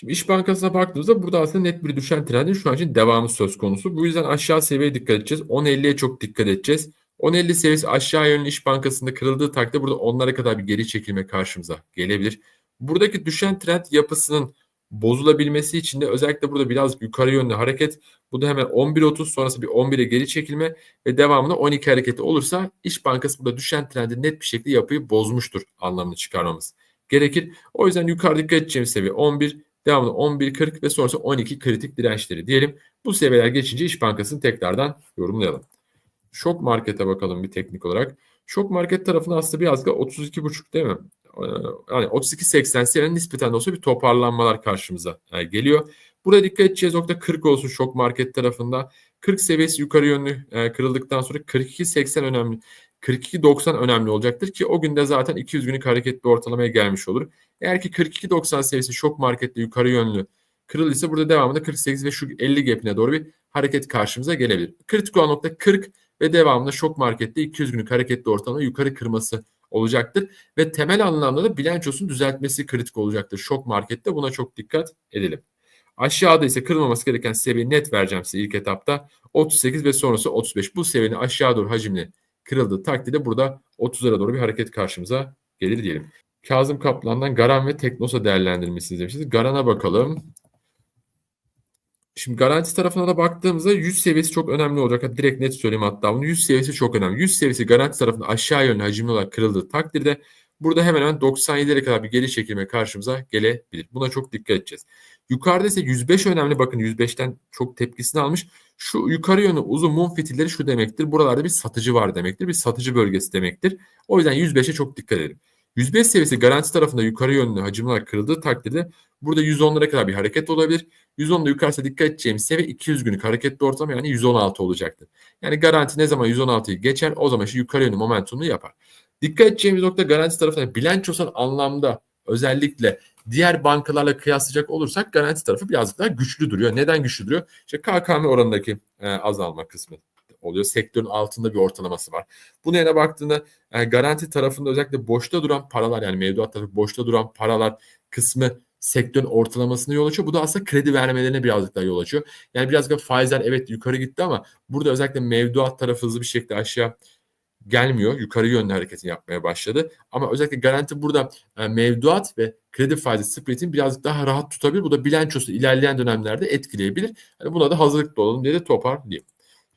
Şimdi İş Bankası'na baktığımızda burada aslında net bir düşen trendin şu an için devamı söz konusu. Bu yüzden aşağı seviyeye dikkat edeceğiz. 10.50'ye çok dikkat edeceğiz. 10.50 seviyesi aşağı yönlü İş Bankası'nda kırıldığı takdirde burada onlara kadar bir geri çekilme karşımıza gelebilir. Buradaki düşen trend yapısının bozulabilmesi için de özellikle burada biraz yukarı yönlü hareket. Bu da hemen 11.30 sonrası bir 11'e geri çekilme ve devamında 12 hareketi olursa İş Bankası burada düşen trendi net bir şekilde yapıyı bozmuştur anlamını çıkarmamız gerekir. O yüzden yukarı dikkat edeceğimiz seviye 11, devamında 11.40 ve sonrası 12 kritik dirençleri diyelim. Bu seviyeler geçince İş Bankası'nı tekrardan yorumlayalım. Şok markete bakalım bir teknik olarak. Şok market tarafında aslında biraz da 32.5 değil mi? Ee, Yani 32.80 seviyenin nispeten de olsa bir toparlanmalar karşımıza e, geliyor. Burada dikkat edeceğiz nokta 40 olsun şok market tarafında. 40 seviyesi yukarı yönlü e, kırıldıktan sonra 42.80 önemli. 42.90 önemli olacaktır ki o günde zaten 200 günlük hareketli ortalamaya gelmiş olur. Eğer ki 42.90 seviyesi şok markette yukarı yönlü kırıldıysa burada devamında 48 ve şu 50 gap'ine doğru bir hareket karşımıza gelebilir. Kritik olan nokta 40 ve devamında şok markette 200 günlük hareketli ortalama yukarı kırması olacaktır. Ve temel anlamda da bilançosunun düzeltmesi kritik olacaktır. Şok markette buna çok dikkat edelim. Aşağıda ise kırılmaması gereken seviye net vereceğim size ilk etapta. 38 ve sonrası 35. Bu seviyenin aşağı doğru hacimli kırıldığı takdirde burada 30'lara doğru bir hareket karşımıza gelir diyelim. Kazım Kaplan'dan Garan ve Teknosa değerlendirmesi izlemişiz. Garan'a bakalım. Şimdi garanti tarafına da baktığımızda 100 seviyesi çok önemli olacak. Direkt net söyleyeyim hatta bunu. 100 seviyesi çok önemli. 100 seviyesi garanti tarafında aşağı yönlü hacimli olarak kırıldığı takdirde burada hemen hemen 97'lere kadar bir geri çekilme karşımıza gelebilir. Buna çok dikkat edeceğiz. Yukarıda ise 105 önemli. Bakın 105'ten çok tepkisini almış. Şu yukarı yönlü uzun mum fitilleri şu demektir. Buralarda bir satıcı var demektir. Bir satıcı bölgesi demektir. O yüzden 105'e çok dikkat edelim. 105 seviyesi garanti tarafında yukarı yönlü hacimli olarak kırıldığı takdirde burada 110'lara kadar bir hareket olabilir. 110'da yukarısa dikkat edeceğimiz seviye 200 günlük hareketli ortalama yani 116 olacaktır. Yani garanti ne zaman 116'yı geçer o zaman şu yukarı yönlü momentumunu yapar. Dikkat edeceğimiz nokta garanti tarafında bilançosal anlamda özellikle diğer bankalarla kıyaslayacak olursak garanti tarafı birazcık daha güçlü duruyor. Neden güçlü duruyor? İşte KKM oranındaki e, azalma kısmı oluyor. Sektörün altında bir ortalaması var. Bu nedene baktığında e, garanti tarafında özellikle boşta duran paralar yani mevduat tarafı boşta duran paralar kısmı sektörün ortalamasına yol açıyor. Bu da aslında kredi vermelerine birazcık daha yol açıyor. Yani biraz da faizler evet yukarı gitti ama burada özellikle mevduat tarafı hızlı bir şekilde aşağı gelmiyor. Yukarı yönlü hareketini yapmaya başladı. Ama özellikle garanti burada e, mevduat ve kredi faizi spreadini birazcık daha rahat tutabilir. Bu da bilançosu ilerleyen dönemlerde etkileyebilir. Yani buna da hazırlıklı olalım diye de toparlayayım.